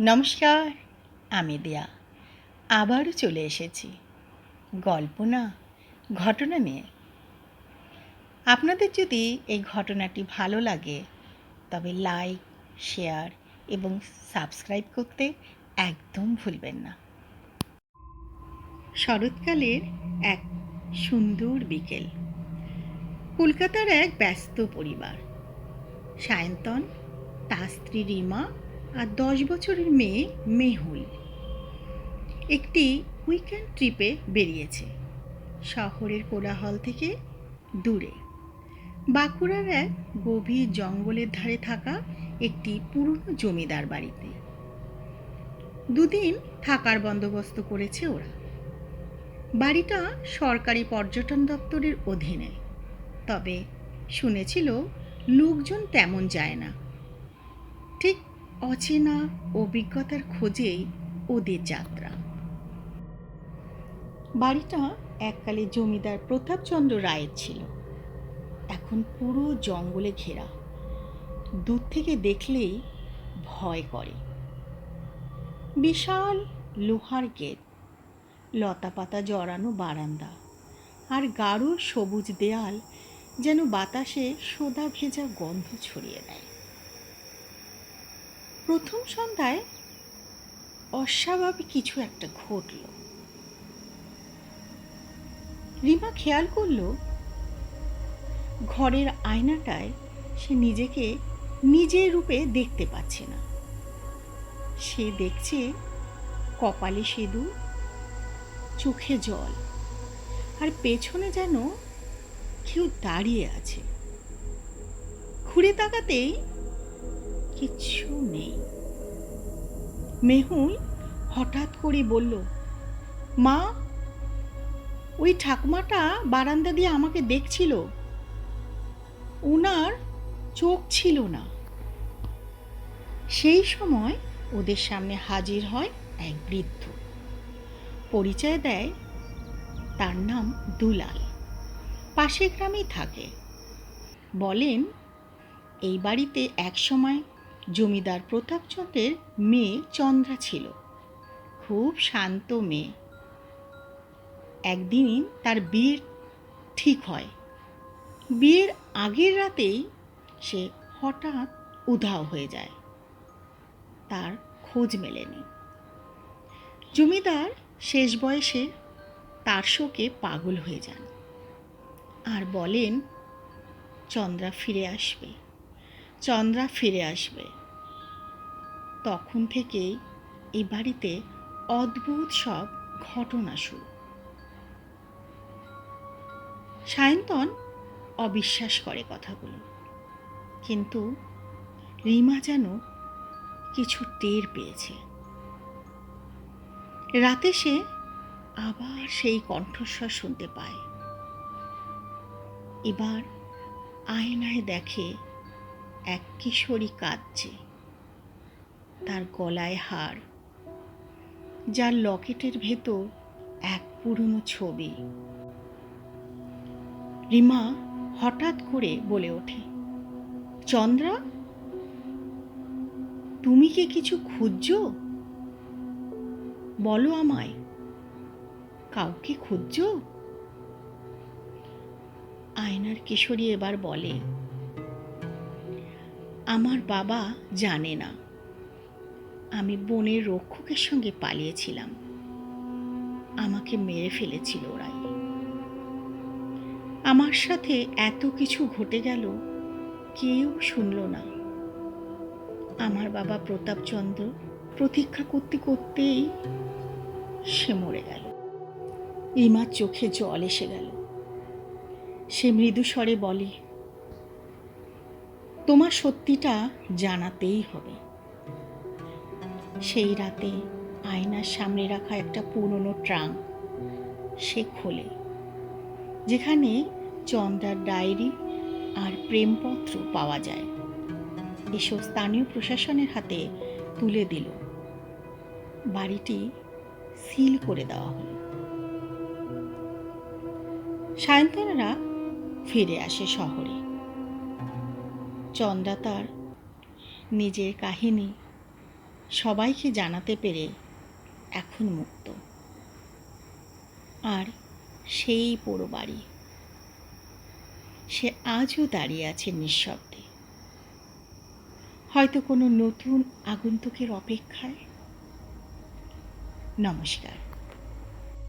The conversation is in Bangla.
নমস্কার, আমি দেয়া। আবারও চলে এসেছি। গল্প না, ঘটনা নিয়ে। আপনাদের যদি এই ঘটনাটি ভালো লাগে, তবে লাইক, শেয়ার এবং সাবস্ক্রাইব করতে একদম ভুলবেন না। শরৎকালের এক সুন্দর বিকেল। কলকাতার এক ব্যস্ত পরিবার। সায়ন্তন, তার স্ত্রী রিমা আর দশ বছরের মেয়ে মেহুল। একটি উইকেন্ড ট্রিপে বেরিয়েছে। শহরের কোলাহল থেকে দূরে। বাঁকুড়ার এক গভীর জঙ্গলের ধারে থাকা একটি পুরনো জমিদার বাড়িতে। দুদিন থাকার বন্দোবস্ত করেছে ওরা। বাড়িটা সরকারি পর্যটন দপ্তরের অধীনে। তবে শুনেছিল, লোকজন তেমন যায় না। ঠিক অচেনা অভিজ্ঞতার খোঁজেই ওদের যাত্রা। বাড়িটা এককালে জমিদার প্রতাপচন্দ্র রায়ের ছিল। এখন পুরো জঙ্গলে ঘেরা। দূর থেকে দেখলেই ভয় করে। বিশাল লোহার গেট, লতাপাতা জড়ানো বারান্দা আর গাঢ় সবুজ দেয়াল যেন বাতাসে সোদা ভেজা গন্ধ ছড়িয়ে দেয়। প্রথম সন্ধ্যায় অস্বাভাবিক কিছু একটা ঘটল। রিমা খেয়াল করল, ঘরের আয়নাটায় সে নিজেকে নিজের রূপে দেখতে পাচ্ছে না। সে দেখছে কপালে সেদু, চোখে জল, আর পেছনে যেন কেউ দাঁড়িয়ে আছে। ঘুরে তাকাতেই কিচ্ছু নেই। মেহুল হঠাৎ করে বলল, মা, ওই ঠাকুমাটা বারান্দা দিয়ে আমাকে দেখছিল। ওনার চোখ ছিল না। সেই সময় ওদের সামনে হাজির হয় এক বৃদ্ধ। পরিচয় দেয় তার নাম দুলাল। পাশের গ্রামেই থাকে। বলেন, এই বাড়িতে একসময় জমিদার প্রতাপচন্দ্রের মেয়ে চন্দ্রা ছিল। খুব শান্ত মেয়ে। একদিন তার বিয়ের ঠিক হয়। বিয়ের আগের রাতেই সে হঠাৎ উধাও হয়ে যায়। তার খোঁজ মেলেনি। জমিদার শেষ বয়সে তার শোকে পাগল হয়ে যান। আর বলেন, চন্দ্রা ফিরে আসবে। চন্দ্রা ফিরে আসবে। তখন থেকেই এই বাড়িতে অদ্ভুত সব ঘটনা শুরু। সায়ন্তন অবিশ্বাস করে কথাগুলো। কিন্তু রিমা যেন কিছু টের পেয়েছে। রাতে সে আবার সেই কণ্ঠস্বর শুনতে পায়। এবার আয়নায় দেখে এক কিশোরী কাঁদছে। তার গলায় হার। যার লকেটের ভেতর এক পুরনো ছবি। রিমা হঠাৎ করে বলে ওঠে, চন্দ্রা, তুমি কি কিছু খুঁজছো? বলো আমায়, কাউকে খুঁজছো? আয়নার কিশোরী এবার বলে আমার বাবা জানে না। আমি বনের রক্ষকের সঙ্গে পালিয়েছিলাম। আমাকে মেরে ফেলেছিল ওরাই। আমার সাথে এত কিছু ঘটে গেল, কেউ শুনল না। আমার বাবা প্রতাপচন্দ্র প্রতীক্ষা করতে করতেই সে মরে গেল। রিমার চোখে জল এসে গেল। সে মৃদু স্বরে বলে তোমার সত্যিটা জানাতেই হবে। সেই রাতে আয়নার সামনে রাখা একটা পুরনো ট্রাঙ্ক সে খোলে, যেখানে চন্দ্রার ডায়েরি আর প্রেমপত্র পাওয়া যায়। এসব স্থানীয় প্রশাসনের হাতে তুলে দিল। বাড়িটি সিল করে দেওয়া হলো। সায়ন্তনরা ফিরে আসে শহরে। চন্দ্রা তার, নিজের কাহিনী সবাইকে জানাতে পেরে এখন মুক্ত। আর সেই পোড়ো বাড়ি, সে আজও দাঁড়িয়ে আছে নিঃশব্দে। হয়তো কোনো নতুন আগন্তুকের অপেক্ষায়? নমস্কার।